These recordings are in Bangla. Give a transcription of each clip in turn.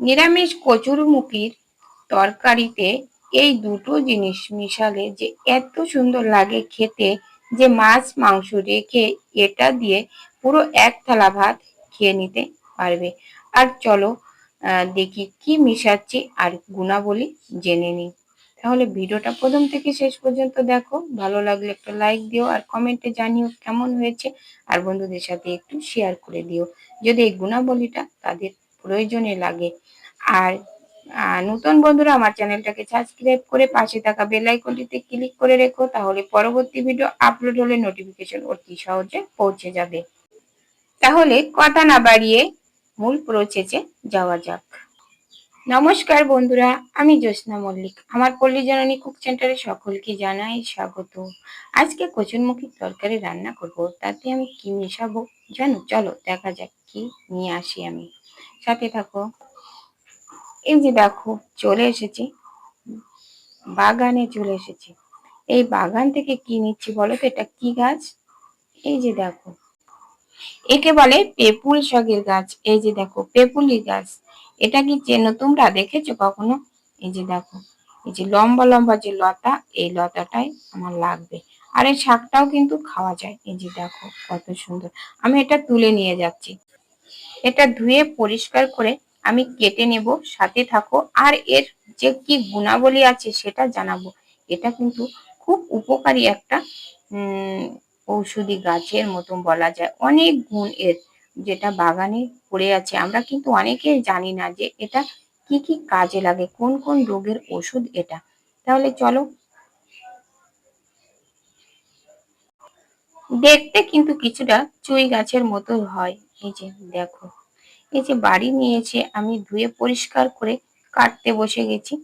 নিরামিষ কচুরমুখির তরকারিতে এই দুটো জিনিস মিশালে যে এত সুন্দর লাগে খেতে যে মাছ মাংস রেখে এটা দিয়ে পুরো এক থালা ভাত খেয়ে নিতে পারবে। আর চলো দেখি কি মিশাচ্ছি আর গুণাবলী জেনে নিই। তাহলে ভিডিওটা প্রথম থেকে শেষ পর্যন্ত দেখো। ভালো লাগলে একটা লাইক দিও আর কমেন্টে জানিও কেমন হয়েছে। আর বন্ধুদের সাথে একটু শেয়ার করে দিও। যদি এই গুণাবলীটা তাদের প্রয়োজনে লাগে। আর নতুন বন্ধুরা আমার চ্যানেলটাকে সাবস্ক্রাইব করে পাশে থাকা বেল আইকনটিতে ক্লিক করে রেখো, তাহলে পরবর্তী ভিডিও আপলোড হলে নোটিফিকেশন অতি সহজে পৌঁছে যাবে। তাহলে কথা না বাড়িয়ে মূল প্রচেচে যাওয়া যাক। নমস্কার বন্ধুরা, আমি জ্যোৎস্না মল্লিক। আমার পল্লী জননী কুক সেন্টারে সকলকে জানাই স্বাগত। আজকে কচুরমুখী তরকারি রান্না করব, তাতে আমি কি মেশাবো জানো? চলো দেখা যাক কি নিয়ে আসি আমি। সাথে থাকো। এই যে দেখো, চলে এসেছি। বাগানে চলে এসেছি। এই বাগান থেকে কি নিচ্ছি বলো তো, এটা কি গাছ? এই যে দেখো। একে বলে পেপুল শাকের গাছ। এই যে দেখো, পেপুলি গাছ। এটা কি চেনো তোমরা? দেখেছ কখনো? এই যে দেখো। এই যে লম্বা লম্বা যে লতা, এই লতাটাই আমার লাগবে। আর এই শাকটাও কিন্তু খাওয়া যায়। এই যে দেখো, কত সুন্দর। আমি এটা তুলে নিয়ে যাচ্ছি। এটা ধুয়ে পরিষ্কার করে আমি কেটে নেব, সাথে থাকো। আর এর যে কি গুণাবলী আছে সেটা জানাব। এটা কিন্তু খুব উপকারী একটা ঔষধি গাছের মতন বলা যায়। অনেক গুণ এর যেটা বাগানে পড়ে আছে। আমরা কিন্তু অনেকেই জানি না যে এটা কি কি কাজে লাগে, কোন কোন রোগের ওষুধ এটা। তাহলে চলো। দেখতে কিন্তু কিছুটা চুই গাছের মতো হয়। এই যে দেখো, এই যে বাড়ি নিয়েছে, আমি ধুয়ে পরিষ্কার করে কাটতে বসে গেছি।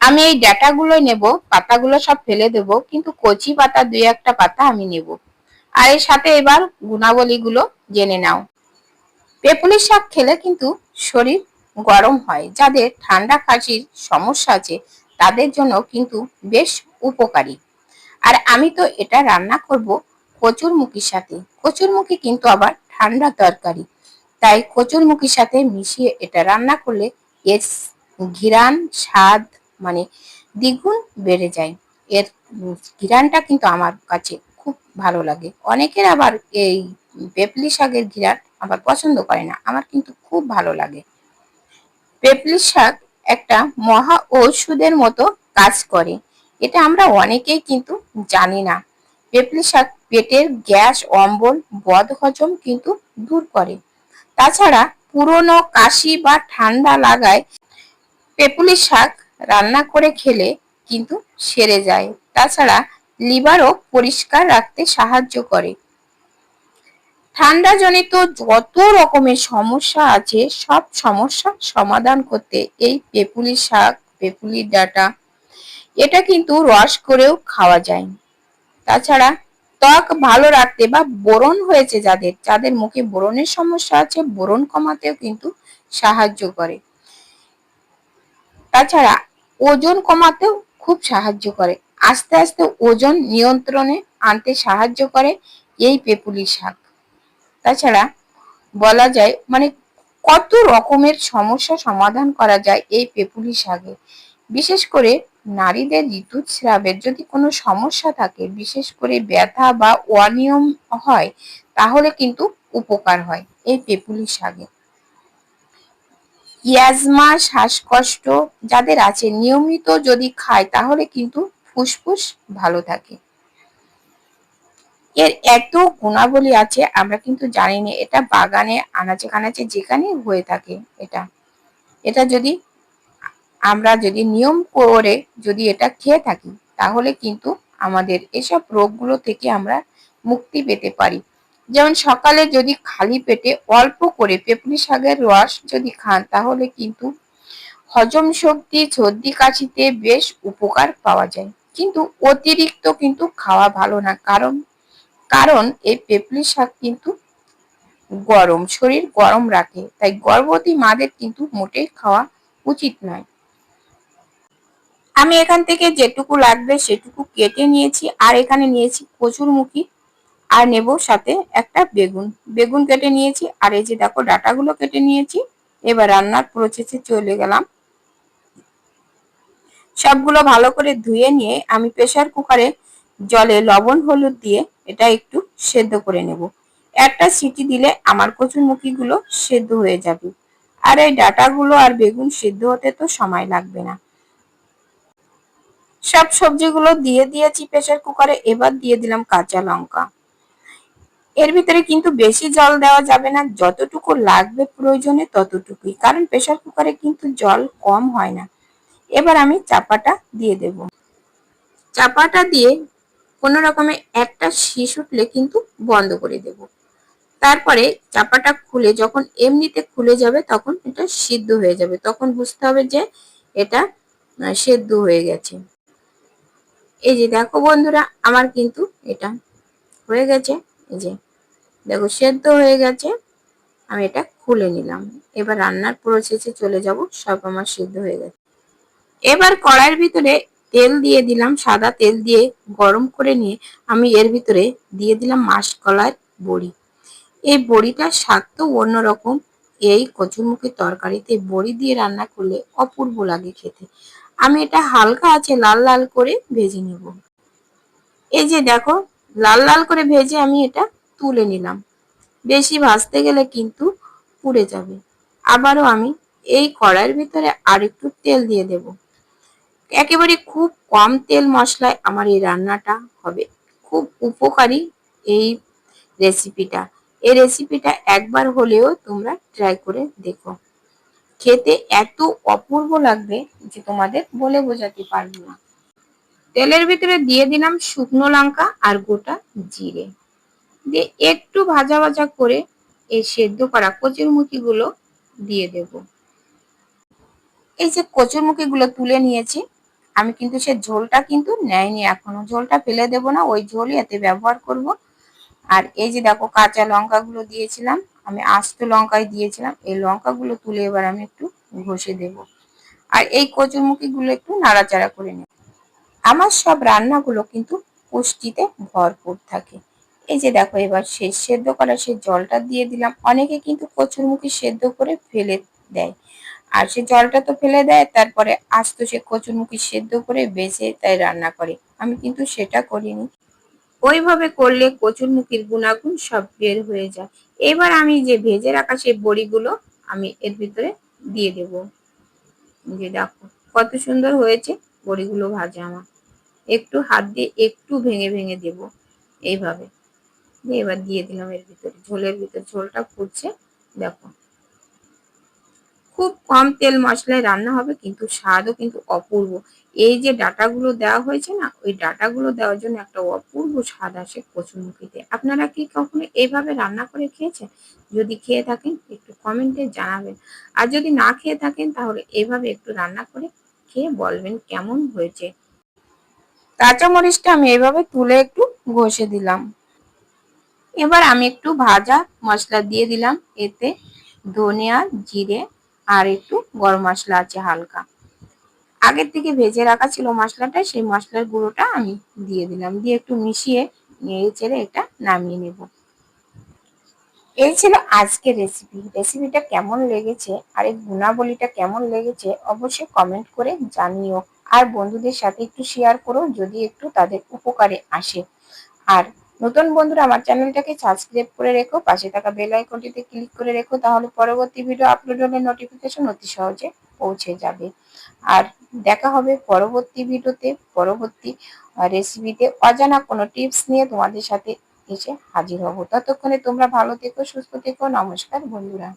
আমি এই ডাটাগুলো নেব, পাতাগুলো সব ফেলে দেব, কিন্তু কচি পাতা, দুই একটা পাতা আমি নেব। আর এর সাথে এবার গুণাবলীগুলো জেনে নাও। পেপুলি শাক খেলে কিন্তু শরীর গরম হয়, যাদের ঠান্ডা কাশির সমস্যা আছে, তাদের জন্য কিন্তু বেশ উপকারী। আর আমি তো এটা রান্না করব কচুরমুখির সাথে। কচুরমুখী কিন্তু আবার ঠান্ডা তরকারি। তাই কচুরমুখির সাথে মিশিয়ে এটা রান্না করলে এর ঘিরান স্বাদ মানে দ্বিগুণ বেড়ে যায়। এর ঘিরানটা কিন্তু আমার কাছে খুব ভালো লাগে। অনেকের আবার এই পেপলি শাকের ঘিরান আবার পছন্দ করে না। আমার কিন্তু খুব ভালো লাগে। পেপলি শাক একটা মহা ঔষধের মতো কাজ করে। এটা আমরা অনেকেই কিন্তু জানি না। পেপলি শাক পেটের গ্যাস, অম্বল বদ হজম কিন্তু দূর করে। তাছাড়া পুরনো কাশি বা ঠান্ডা লাগায় পেপুলি শাক রান্না করে খেলে কিন্তু সেরে যায়। তাছাড়া লিভারও পরিষ্কার রাখতে সাহায্য করে। ঠান্ডাজনিত যত রকমের সমস্যা আছে, সব সমস্যা সমাধান করতে এই পেপুলি শাক পেপুলির ডাটা, এটা কিন্তু রস করেও খাওয়া যায়। তাছাড়া ত্বক ভালো রাখতে বা বোরন হয়েছে যাদের যাদের মুখে বোরনের সমস্যা আছে, বোরন কমাতেও কিন্তু সাহায্য করে। তাছাড়া ওজন কমাতেও খুব সাহায্য করে। আস্তে আস্তে ওজন নিয়ন্ত্রণে আনতে সাহায্য করে এই পেপুলি শাক। তাছাড়া বলা যায় মানে কত রকমের সমস্যা সমাধান করা যায় এই পেপুলি শাকে। বিশেষ করে নারীদের ঋতুস্রাবের যদি কোনো সমস্যা থাকে, বিশেষ করে ব্যথা বা অনিয়ম হয়, তাহলে কিন্তু উপকার হয়। এই পেপুলি শাকে। ইয়াজমা, শ্বাসকষ্ট যাদের আছে, নিয়মিত যদি খায়, তাহলে কিন্তু ফুসফুস ভালো থাকে। এর এত গুণাবলী আছে, আমরা কিন্তু জানি না। এটা বাগানে আনাচে কানাচে যেখানে হয়ে থাকে এটা। এটা যদি আমরা যদি নিয়ম করে যদি এটা খেয়ে থাকি, তাহলে কিন্তু আমাদের এসব রোগগুলো থেকে আমরা মুক্তি পেতে পারি। যেমন সকালে যদি খালি পেটে অল্প করে পেপুলি শাকের রস যদি খান, তাহলে কিন্তু হজম শক্তি, সর্দি কাশিতে বেশ উপকার পাওয়া যায়। কিন্তু অতিরিক্ত কিন্তু খাওয়া ভালো না, কারণ কারণ এই পেপলি শাক কিন্তু গরম, শরীর গরম রাখে। তাই গর্ভবতী মাদের কিন্তু মোটেই খাওয়া উচিত নয়। আমি এখান থেকে যেটুকু লাগবে সেটুকু কেটে নিয়েছি, আর এখানে নিয়েছি কচুরমুখী আর নেব সাথে একটা বেগুন। বেগুন কেটে নিয়েছি, আর এই যে দেখো ডাটাগুলো কেটে নিয়েছি, এবার রান্নার প্রসেসে চলে গেলাম। সবগুলো ভালো করে ধুয়ে নিয়ে আমি প্রেসার কুকারে জলে লবণ, হলুদ দিয়ে এটা একটু সেদ্ধ করে নেব। একটা সিটি দিলে আমার কচুরমুখিগুলো সেদ্ধ হয়ে যাবে। আর এই ডাটাগুলো আর বেগুন সেদ্ধ হতে তো সময় লাগবে না। সব সবজিগুলো দিয়ে দিয়েছি প্রেসার কুকারে এবার দিয়ে দিলাম কাঁচা লঙ্কা। এর ভিতরে কিন্তু বেশি জল দেওয়া যাবে না, যতটুকু লাগবে প্রয়োজনে ততটুকুই, কারণ প্রেসার কুকারে কিন্তু জল কম হয় না। এবার আমি চাপাটা দিয়ে দেব। চাপাটা দিয়ে কোনো রকমে একটা শীষ উঠলে কিন্তু বন্ধ করে দেব। তারপরে চাপাটা খুলে, যখন এমনিতে খুলে যাবে তখন এটা সিদ্ধ হয়ে যাবে, তখন বুঝতে হবে যে এটা সেদ্ধ হয়ে গেছে। এই যে দেখো বন্ধুরা, আমার কিন্তু এটা হয়ে গেছে। এই যে দেখো, সেদ্ধ হয়ে গেছে। আমি এটা খুলে নিলাম। এবার রান্নার প্রসেসে চলে যাব। সব আমার সিদ্ধ হয়ে গেছে। এবার কড়াইয়ের ভিতরে তেল দিয়ে দিলাম, সাদা তেল দিয়ে গরম করে নিয়ে আমি এর ভিতরে দিয়ে দিলাম মাসকলার বড়ি। এই বড়িটার স্বাদ তো অন্যরকম। এই কচুরমুখী তরকারিতে বড়ি দিয়ে রান্না করলে অপূর্ব লাগে খেতে। আমি এটা হালকা আছে লাল লাল করে ভেজে নেব। এই যে দেখো, লাল লাল করে ভেজে আমি এটা তুলে নিলাম। বেশি ভাজতে গেলে কিন্তু পুড়ে যাবে। আবারও আমি এই কড়াইয়ের ভিতরে আর একটু তেল দিয়ে দেব। একেবারে খুব কম তেল মশলায় আমার এই রান্নাটা হবে। খুব উপকারী এই রেসিপিটা এই রেসিপিটা একবার হলেও তোমরা ট্রাই করে দেখো। খেতে এত অপূর্ব লাগবে যে তোমাদের বলে বোঝাতে পারব না। তেলের ভিতরে দিয়ে দিলাম শুকনো লঙ্কা আর গোটা জিরে। দিয়ে একটু ভাজা ভাজা করে এই সেদ্ধ করা কচুরমুখী গুলো দিয়ে দেব। এই যে কচুরমুখী গুলো তুলে নিয়েছি, আমি কিন্তু সে ঝোলটা কিন্তু নেয়নি এখনও। ঝোলটা ফেলে দেব না, ওই ঝোলই এতে ব্যবহার করব। আর এই যে দেখো কাঁচা লঙ্কাগুলো দিয়েছিলাম আমি আস্ত লঙ্কায় দিয়েছিলাম। এই লঙ্কাগুলো তুলে এবার আমি একটু ঘষে দেব। আর এই কচুরমুখিগুলো একটু নাড়াচাড়া করে নেব। আমার সব রান্নাগুলো কিন্তু পুষ্টিতে ভরপুর থাকে। এই যে দেখো, এবার সে সেদ্ধ করা সেই জলটা দিয়ে দিলাম। অনেকে কিন্তু কচুরমুখী সেদ্ধ করে ফেলে দেয়। আর সে জলটা তো ফেলে দেয়, তারপরে আস্ত সে কচুরমুখী সেদ্ধ করে বেছে তাই রান্না করে। আমি কিন্তু সেটা করিনি। ওইভাবে করলে কচুরমুখির গুণাগুণ সব বের হয়ে যায়। এবার আমি যে ভেজে রাখা সেই বড়িগুলো আমি এর ভিতরে দিয়ে দেব। যে দেখো, কত সুন্দর হয়েছে বড়িগুলো ভাজে আমার। একটু হাত দিয়ে একটু ভেঙে ভেঙে দেব এইভাবে। এবার দিয়ে দিলাম এর ভিতরে ঝোলের ভিতরে, ঝোলটা ফুটছে, দেখো। খুব কম তেল মশলায় রান্না হবে, কিন্তু স্বাদও কিন্তু অপূর্ব। এই যে ডাটাগুলো দেওয়া হয়েছে না, ওই ডাটাগুলো দেওয়ার জন্য একটা অপূর্ব স্বাদ আসে কচুরমুখিতে আপনারা কি কখনো এইভাবে রান্না করে খেয়েছেন? যদি খেয়ে থাকেন, একটু কমেন্টে জানাবেন। আর যদি না খেয়ে থাকেন, তাহলে এইভাবে একটু রান্না করে খেয়ে বলবেন কেমন হয়েছে। কাঁচামরিচটা আমি এভাবে তুলে একটু ঘষে দিলাম। এবার আমি একটু ভাজা মশলা দিয়ে দিলাম, এতে ধনিয়া, জিরে আর একটু গরম মশলা আছে হালকা। আগের থেকে ভেজে রাখা ছিল মশলাটা, সেই মশলার গুঁড়োটা আমি দিয়ে দিলাম। দিয়ে একটু মিশিয়ে নেড়ে চেড়ে এটা নামিয়ে নেব। এই ছিল আজকের রেসিপি রেসিপিটা কেমন লেগেছে, আর এই গুণাবলীটা কেমন লেগেছে, অবশ্যই কমেন্ট করে জানিও। আর বন্ধুদের সাথে একটু শেয়ার করো, যদি একটু তাদের উপকারে আসে। আর নতুন বন্ধুরা, আমার চ্যানেলটাকে সাবস্ক্রাইব করে রেখো, পাশে থাকা বেল আইকনটিতে ক্লিক করে রেখো, তাহলে পরবর্তী ভিডিও আপলোড হলে নোটিফিকেশন অতি সহজে পৌঁছে যাবে। আর দেখা হবে পরবর্তী ভিডিওতে পরবর্তী রেসিপিতে অজানা কোনো টিপস নিয়ে তোমাদের সাথে এসে হাজির হব। ততক্ষণে তোমরা ভালো থেকো, সুস্থ থেকো। নমস্কার বন্ধুরা।